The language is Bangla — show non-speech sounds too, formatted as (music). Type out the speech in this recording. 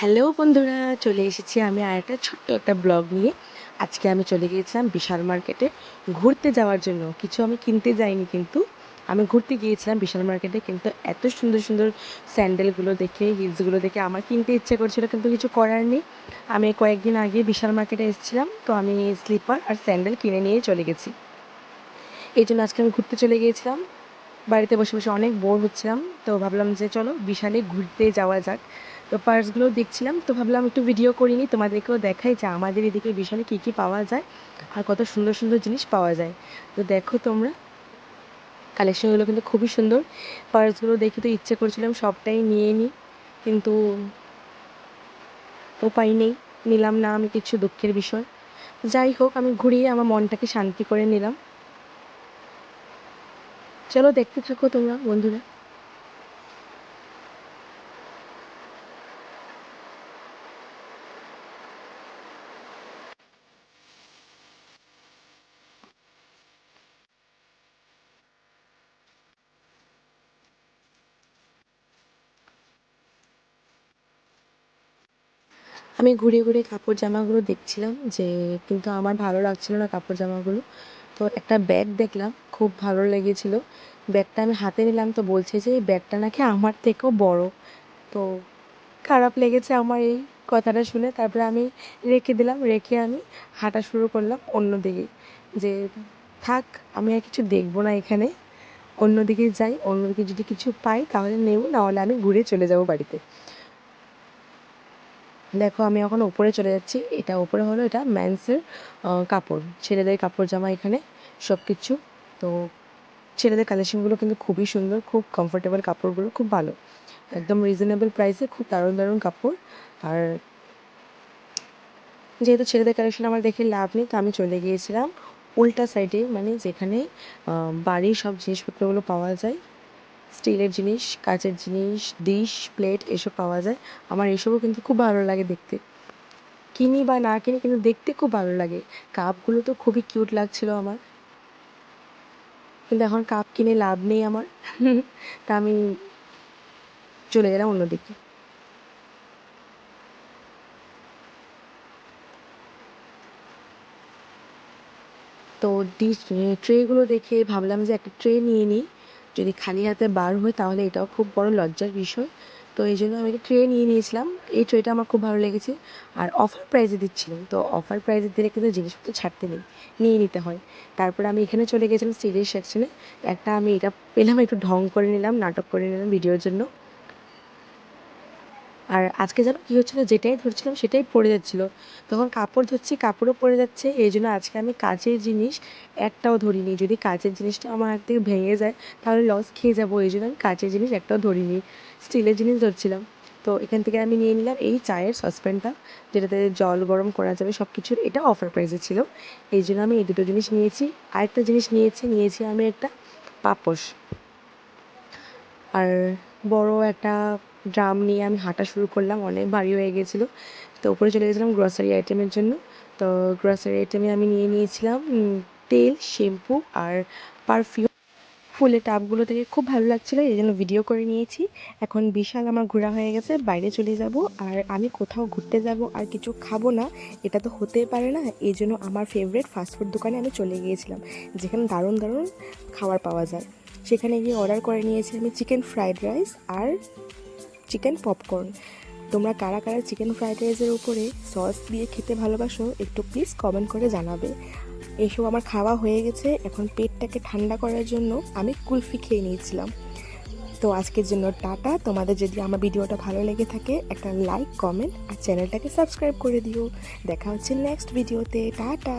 হ্যালো বন্ধুরা, চলে এসেছি আমি আর একটা ছোট্ট একটা ব্লগ নিয়ে। আজকে আমি চলে গিয়েছিলাম বিশাল মার্কেটে ঘুরতে যাওয়ার জন্য। কিছু আমি কিনতে যাইনি কিন্তু, আমি ঘুরতে গিয়েছিলাম বিশাল মার্কেটে কিন্তু এত সুন্দর সুন্দর স্যান্ডেলগুলো দেখে, হিলসগুলো দেখে আমার কিনতে ইচ্ছে করছিল কিন্তু কিছু করার নেই। আমি কয়েকদিন আগে বিশাল মার্কেটে এসেছিলাম, তো আমি স্লিপার আর স্যান্ডেল কিনে নিয়ে চলে গেছি। এই জন্য আজকে আমি ঘুরতে চলে গিয়েছিলাম। বাড়িতে বসে বসে অনেক বোর হচ্ছিলাম, তো ভাবলাম যে চলো বিশালে ঘুরতে যাওয়া যাক। তো পার্সগুলো দেখছিলাম, তো ভাবলাম একটু ভিডিও করিনি তোমাদেরকেও দেখাই যে আমাদের এদিকে বিশালে কী কী পাওয়া যায় আর কত সুন্দর সুন্দর জিনিস পাওয়া যায়। তো দেখো তোমরা কালেকশনগুলো কিন্তু খুবই সুন্দর। পার্সগুলো দেখে তো ইচ্ছে করছিলাম সবটাই নিয়ে নিই, কিন্তু উপায় নেই, নিলাম না আমি কিছু দুঃখের বিষয়। যাই হোক, আমি ঘুরিয়ে আমার মনটাকে শান্তি করে নিলাম। চলো দেখতে থাকো তোমরা, বন্ধুরা। আমি ঘুরে ঘুরে কাপড় জামাগুলো দেখছিলাম যে কিন্তু আমার ভালো লাগছিল না কাপড় জামাগুলো। তো একটা ব্যাগ দেখলাম, খুব ভালো লেগেছিল। ব্যাগটা আমি হাতে নিলাম তো বলছে যে এই ব্যাগটা নাকি আমার থেকেও বড়। তো খারাপ লেগেছে আমার এই কথাটা শুনে। তারপরে আমি রেখে দিলাম, রেখে আমি হাঁটা শুরু করলাম অন্যদিকে। যে থাক, আমি আর কিছু দেখব না এখানে। অন্যদিকে যাই অন্যদিকে যদি কিছু পাই তাহলে নেব, নাহলে আমি ঘুরে চলে যাব বাড়িতে। দেখো, আমি এখন ওপরে চলে যাচ্ছি। এটা ওপরে হলো এটা ম্যান্সের কাপড়। ছেলেদের কাপড়, জামা এখানে সব কিছু তো ছেলেদের কালেকশনগুলো কিন্তু খুবই সুন্দর, খুব কমফোর্টেবল কাপড়গুলো, খুব ভালো। একদম রিজনেবল প্রাইসে খুব দারুণ দারুণ কাপড়। আর যেহেতু ছেলেদের কালেকশন আমার দেখে লাভ নেই, তো আমি চলে গিয়েছিলাম উল্টা সাইডে মানে যেখানে বাড়ির সব জিনিসপত্রগুলো পাওয়া যায়। স্টিলের জিনিস, কাচের জিনিস, ডিশ, প্লেট এসব পাওয়া যায়। আমার এসবও কিন্তু খুব ভালো লাগে দেখতে। কিনি বা না কিনি কিন্তু দেখতে খুব ভালো লাগে। কাপগুলো তো খুবই কিউট লাগছিল আমার। কিন্তু এখন কাপ কিনে লাভ নেই আমার। (laughs) তা আমি চলে গেলাম অন্যদিকে। তো ডিশ ট্রেগুলো দেখে ভাবলাম যে একটা ট্রে নিয়ে নিই। যদি খালি হাতে বার হই তাহলে এটাও খুব বড় লজ্জার বিষয়। তো এই জন্য আমি ট্রে নিয়ে নিয়েছিলাম। এই ট্রেটা আমার খুব ভালো লেগেছে। আর অফার প্রাইজে দিচ্ছিলাম। তো অফার প্রাইজে দিলে কিন্তু জিনিসপত্র ছাড়তে নেই, নিয়ে নিতে হয়। তারপর আমি এখানে চলে গেছিলাম সিরিজ সেকশনে একটা আমি এটা পেলাম, একটু ঢং করে নিলাম, নাটক করে নিলাম ভিডিওর জন্য। আর আজকে যেন কী হচ্ছিল, যেটাই ধরছিলাম সেটাই পড়ে যাচ্ছিল। তখন কাপড় ধরছি, কাপড়ও পড়ে যাচ্ছে, এই জন্য আজকে আমি কাচের জিনিস একটাও ধরিনি। যদি কাচের জিনিসটা আমার হাত থেকে ভেঙে যায়, তাহলে লস খেয়ে যাব, এই জন্য আমি কাচের জিনিস একটাও ধরিনি স্টিলের জিনিস ধরছিলাম। তো এখান থেকে আমি নিয়ে নিলাম এই চায়ের সসপ্যানটা যেটাতে জল গরম করা যাবে সব কিছুর এটা অফার প্রাইসে ছিল। এই জন্য আমি এই দুটো জিনিস নিয়েছি, আরেকটা জিনিস নিয়েছি নিয়েছি আমি একটা পাপোশ। আর বড় একটা ড্রাম নিয়ে আমি হাঁটা শুরু করলাম, অনেক ভারী হয়ে গেছিল। তো উপরে চলে গেছিলাম গ্রসারি আইটেমের জন্য। তো গ্রসারি আইটেমে আমি নিয়ে নিয়েছিলাম তেল শ্যাম্পু আর পারফিউম ফুলের টাবগুলো থেকে খুব ভালো লাগছিল, এই জন্য ভিডিও করে নিয়েছি। এখন বিশাল আমার ঘোরা হয়ে গেছে, বাইরে চলে যাব আর আমি কোথাও ঘুরতে যাব আর কিছু খাব না, এটা তো হতেই পারে না। এই জন্য আমার ফেভারিট ফাস্টফুড দোকানে আমি চলে গিয়েছিলাম, যেখানে দারুণ দারুণ খাবার পাওয়া যায়। সেখানে গিয়ে অর্ডার করে নিয়েছি আমি চিকেন ফ্রাইড রাইস আর চিকেন পপকর্ন তোমরা কারা কারা চিকেন ফ্রাইড রাইসের উপরে সস দিয়ে খেতে ভালোবাসো, একটু প্লিজ কমেন্ট করে জানাবে। এইসব আমার খাওয়া হয়ে গেছে, এখন পেটটাকে ঠান্ডা করার জন্য আমি কুলফি খেয়ে নিয়েছিলাম। তো আজকের জন্য টাটা, তোমাদের যদি আমার ভিডিওটা ভালো লেগে থাকে, একটা লাইক কমেন্ট আর চ্যানেলটাকে সাবস্ক্রাইব করে দিও। দেখা হচ্ছে নেক্সট ভিডিওতে টাটা!